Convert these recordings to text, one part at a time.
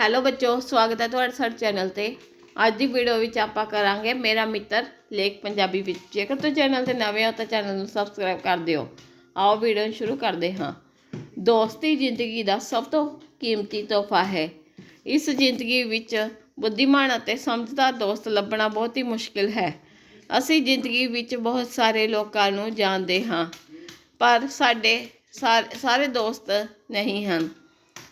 Hello ਬੱਚੋ, ਸਵਾਗਤ ਹੈ ਤੁਹਾਡਾ ਸਾਡੇ ਚੈਨਲ ਤੇ। ਅੱਜ ਦੀ ਵੀਡੀਓ ਵਿੱਚ ਆਪਾਂ ਕਰਾਂਗੇ ਮੇਰਾ ਮਿੱਤਰ ਲੇਖ ਪੰਜਾਬੀ ਵਿੱਚ। ਜੇਕਰ ਤੁਸੀਂ ਚੈਨਲ ਤੇ ਨਵੇਂ ਹੋ ਤਾਂ ਚੈਨਲ ਨੂੰ ਸਬਸਕ੍ਰਾਈਬ ਕਰ ਦਿਓ। ਆਓ ਵੀਡੀਓ ਨੂੰ ਸ਼ੁਰੂ ਕਰਦੇ ਹਾਂ। ਦੋਸਤੀ ਜ਼ਿੰਦਗੀ ਦਾ ਸਭ ਤੋਂ ਕੀਮਤੀ ਤੋਹਫਾ ਹੈ। ਇਸ ਜ਼ਿੰਦਗੀ ਵਿੱਚ ਬੁੱਧੀਮਾਨ ਅਤੇ ਸਮਝਦਾਰ ਦੋਸਤ ਲੱਭਣਾ ਬਹੁਤ ਹੀ ਮੁਸ਼ਕਿਲ ਹੈ। ਅਸੀਂ ਜ਼ਿੰਦਗੀ ਵਿੱਚ ਬਹੁਤ ਸਾਰੇ ਲੋਕਾਂ ਨੂੰ ਜਾਣਦੇ ਹਾਂ, ਪਰ ਸਾਡੇ ਸਾਰ- ਸਾਰੇ ਦੋਸਤ ਨਹੀਂ ਹਨ।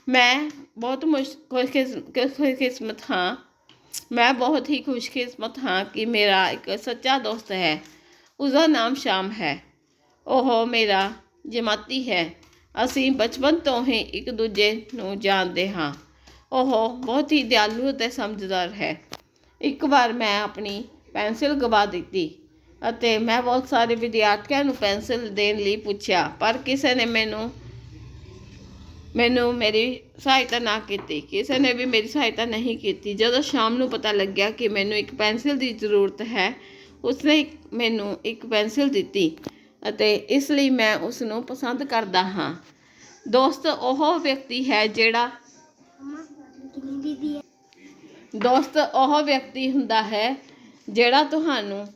ਮੈਂ ਬਹੁਤ ਮੁਸ਼- ਖੁਸ਼ਕਿਸ- ਖੁਸ਼ਕਿਸਮਤ ਹਾਂ। ਮੈਂ ਬਹੁਤ ਹੀ ਖੁਸ਼ਕਿਸਮਤ ਹਾਂ ਕਿ ਮੇਰਾ ਇੱਕ ਸੱਚਾ ਦੋਸਤ ਹੈ। ਉਸਦਾ ਨਾਮ ਸ਼ਾਮ ਹੈ। ਉਹ ਮੇਰਾ ਜਮਾਤੀ ਹੈ। ਅਸੀਂ ਬਚਪਨ ਤੋਂ ਹੀ ਇੱਕ ਦੂਜੇ ਨੂੰ ਜਾਣਦੇ ਹਾਂ। ਉਹ ਬਹੁਤ ਹੀ ਦਿਆਲੂ ਅਤੇ ਸਮਝਦਾਰ ਹੈ। ਇੱਕ ਵਾਰ ਮੈਂ ਆਪਣੀ ਪੈਨਸਿਲ ਗਵਾ ਦਿੱਤੀ ਅਤੇ ਮੈਂ ਬਹੁਤ ਸਾਰੇ ਵਿਦਿਆਰਥੀਆਂ ਨੂੰ ਪੈਨਸਿਲ ਦੇਣ ਲਈ ਪੁੱਛਿਆ, ਪਰ ਕਿਸੇ ਨੇ ਮੈਨੂੰ ਮੈਨੂੰ ਮੇਰੀ ਸਹਾਇਤਾ ਨਾ ਕੀਤੀ, ਕਿਸੇ ਨੇ ਵੀ ਮੇਰੀ ਸਹਾਇਤਾ ਨਹੀਂ ਕੀਤੀ। ਜਦੋਂ ਸ਼ਾਮ ਨੂੰ ਪਤਾ ਲੱਗਿਆ ਕਿ ਮੈਨੂੰ ਇੱਕ ਪੈਨਸਿਲ ਦੀ ਜ਼ਰੂਰਤ ਹੈ, ਉਸਨੇ ਮੈਨੂੰ ਇੱਕ ਪੈਨਸਿਲ ਦਿੱਤੀ ਅਤੇ ਇਸ ਲਈ ਮੈਂ ਉਸ ਨੂੰ ਪਸੰਦ ਕਰਦਾ ਹਾਂ। ਦੋਸਤ, ਉਹ ਵਿਅਕਤੀ ਹੈ ਜਿਹੜਾ ਦੋਸਤ, ਉਹ ਵਿਅਕਤੀ ਹੁੰਦਾ ਹੈ ਜਿਹੜਾ ਤੁਹਾਨੂੰ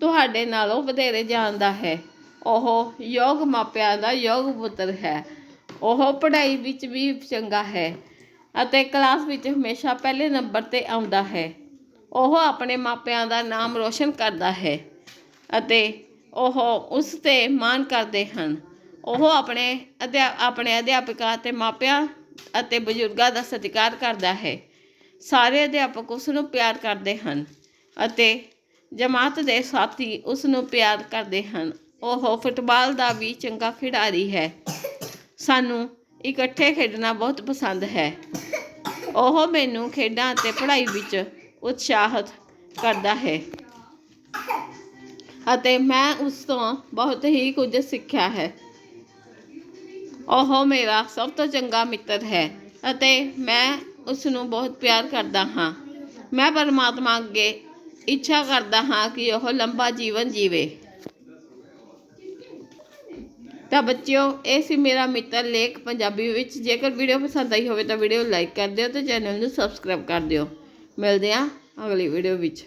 ਤੁਹਾਡੇ ਨਾਲੋਂ ਵਧੇਰੇ ਜਾਣਦਾ ਹੈ। ਉਹ ਯੋਗ ਮਾਪਿਆਂ ਦਾ ਯੋਗ ਪੁੱਤਰ ਹੈ। ਉਹ ਪੜ੍ਹਾਈ ਵਿੱਚ ਵੀ ਚੰਗਾ ਹੈ ਅਤੇ ਕਲਾਸ ਵਿੱਚ ਹਮੇਸ਼ਾ ਪਹਿਲੇ ਨੰਬਰ ਤੇ ਆਉਂਦਾ ਹੈ। ਉਹ ਆਪਣੇ ਮਾਪਿਆਂ ਦਾ ਨਾਮ ਰੋਸ਼ਨ ਕਰਦਾ ਹੈ ਅਤੇ ਉਹ ਉਸ ਤੇ ਮਾਣ ਕਰਦੇ ਹਨ। ਉਹ ਆਪਣੇ ਅਧਿਆ, ਆਪਣੇ ਅਧਿਆਪਕਾਂ ਅਤੇ ਮਾਪਿਆਂ ਅਤੇ ਬਜ਼ੁਰਗਾਂ ਦਾ ਸਤਿਕਾਰ ਕਰਦਾ ਹੈ। ਸਾਰੇ ਅਧਿਆਪਕ ਉਸ ਨੂੰ ਪਿਆਰ ਕਰਦੇ ਹਨ ਅਤੇ ਜਮਾਤ ਦੇ ਸਾਥੀ ਉਸ ਨੂੰ ਪਿਆਰ ਕਰਦੇ ਹਨ। ਉਹ ਫੁੱਟਬਾਲ ਦਾ ਵੀ ਚੰਗਾ ਖਿਡਾਰੀ ਹੈ। ਸਾਨੂੰ ਇਕੱਠੇ ਖੇਡਣਾ ਬਹੁਤ ਪਸੰਦ ਹੈ। ਉਹ ਮੈਨੂੰ ਖੇਡਾਂ ਅਤੇ ਪੜ੍ਹਾਈ ਵਿੱਚ ਉਤਸ਼ਾਹਿਤ ਕਰਦਾ ਹੈ। ਅਤੇ ਮੈਂ ਉਸ ਤੋਂ ਬਹੁਤ ਹੀ ਕੁਝ ਸਿੱਖਿਆ ਹੈ। ਉਹ ਮੇਰਾ ਸਭ ਤੋਂ ਚੰਗਾ ਮਿੱਤਰ ਹੈ ਅਤੇ ਮੈਂ ਉਸ ਨੂੰ ਬਹੁਤ ਪਿਆਰ ਕਰਦਾ ਹਾਂ। ਮੈਂ ਪਰਮਾਤਮਾ ਅੱਗੇ ਇੱਛਾ ਕਰਦਾ ਹਾਂ ਕਿ ਉਹ ਲੰਬਾ ਜੀਵਨ ਜੀਵੇ। ਤਾਂ ਬੱਚਿਓ, ਇਹ ਸੀ ਮੇਰਾ ਮਿੱਤਰ ਲੇਖ ਪੰਜਾਬੀ ਵਿੱਚ। ਜੇਕਰ ਵੀਡੀਓ ਪਸੰਦ ਆਈ ਹੋਵੇ ਤਾਂ ਵੀਡੀਓ ਲਾਈਕ ਕਰ ਦਿਓ ਤੇ ਚੈਨਲ ਨੂੰ ਸਬਸਕ੍ਰਾਈਬ ਕਰ ਦਿਓ। ਮਿਲਦੇ ਹਾਂ ਅਗਲੀ ਵੀਡੀਓ ਵਿੱਚ।